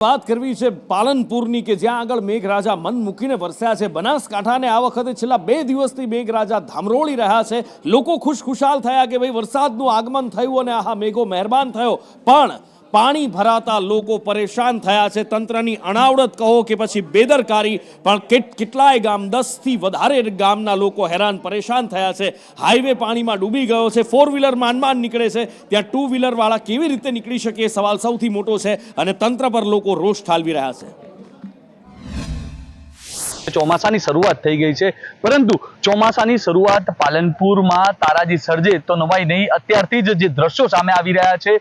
વાત કરવી છે પાલનપુરની કે જ્યાં આગળ મેઘરાજા મન મૂકીને વરસ્યા છે. બનાસકાંઠાને આ વખતે છેલ્લા બે દિવસથી મેઘરાજા ધામરોળી રહ્યા છે. લોકો ખુશખુશાલ થયા કે ભાઈ વરસાદનું આગમન થયું અને આહા મેઘો મહેરબાન થયો. પણ પાણી ભરાતા લોકો પરેશાન થયા છે. તંત્રની અણાવડત કહો કે પછી બેદરકારી, પણ કેટ- કેટલાય ગામ દસથી વધારે ગામના લોકો હેરાન પરેશાન થયા છે. હાઈવે પાણીમાં ડૂબી ગયો છે. ફોર વ્હીલર માનમાન નીકળે છે. ત્યાં ટુ વ્હીલરવાળા કેવી રીતે નીકળી શકે સવાલ સૌથી મોટો છે અને તંત્ર પર લોકો રોષ ઠાલવી રહ્યા છે. ચોમાસાની શરૂઆત થઈ ગઈ છે. પરંતુ ચોમાસાની શરૂઆત પાલનપુરમાં તારાજી સર્જે તો નવાઈ નહીં. અત્યારથી જ જે દ્રશ્યો સામે આવી રહ્યા છે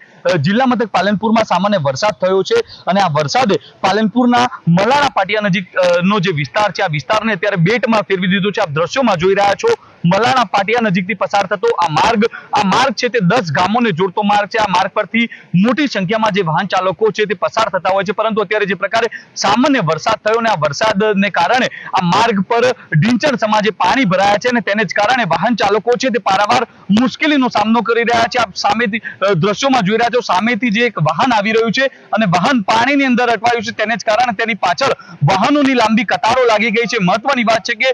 જિલ્લા મથક પાલનપુરમાં સામાન્ય વરસાદ થયો છે અને આ વરસાદે પાલનપુરના મલાણા પાટિયા નજીક નો જે વિસ્તાર છે, આ વિસ્તારને અત્યારે બેટમાં ફેરવી દીધો છે. આપ દ્રશ્યોમાં જોઈ રહ્યા છો મલાણા પાટિયા નજીકથી પસાર થતો આ માર્ગ આ માર્ગ છે તે દસ ગામોને જોડતો માર્ગ છે. આ માર્ગ પરથી મોટી સંખ્યામાં જે વાહન ચાલકો છે તે પસાર થતા હોય છે. પરંતુ અત્યારે જે પ્રકારે સામાન્ય વરસાદ થયો અને આ વરસાદને કારણે આ માર્ગ પર ઢીંચણ સમાજે પાણી ભરાયા છે અને તેને જ કારણે વાહન ચાલકો છે તે પારાવાર મુશ્કેલીનો સામનો કરી રહ્યા છે. આપ સામેથી દ્રશ્યોમાં જોઈ રહ્યા છો, સામેથી જે એક વાહન આવી રહ્યું છે અને વાહન પાણીની અંદર અટવાયું છે. તેને જ કારણે તેની પાછળ વાહનોની લાંબી કતારો લાગી ગઈ છે. મહત્વની વાત છે કે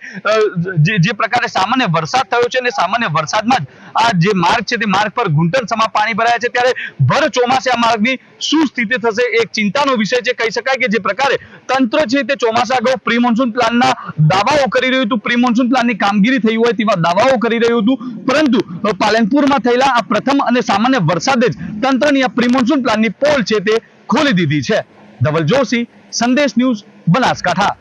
જે પ્રકારે સામાન્ય વરસાદ થયો છે અને સામાન્ય વરસાદમાં જ આ જે માર્ગ છે તે માર્ગ પર ઘૂંટણ સમા પાણી ભરાયા છે. ત્યારે ભર ચોમાસે આ માર્ગની શું સ્થિતિ થશે એક ચિંતાનો વિષય છે. કહી શકાય કે જે પ્રકારે તંત્ર છે તે ચોમાસા અગાઉ પ્રી મોન્સૂન પ્લાનના દાવાઓ કરી રહ્યું હતું. પ્રી મોન્સૂન પ્લાનની કામગીરી થઈ હોય તેવા દાવાઓ કરી રહ્યું હતું. પરંતુ પાલનપુરમાં થયેલા આ પ્રથમ અને સામાન્ય વરસાદે જ તંત્રની આ પ્રી મોન્સૂન પ્લાનની પોલ છે તે ખોલી દીધી છે. ધવલ જોશી, સંદેશ ન્યૂઝ, બનાસકાંઠા.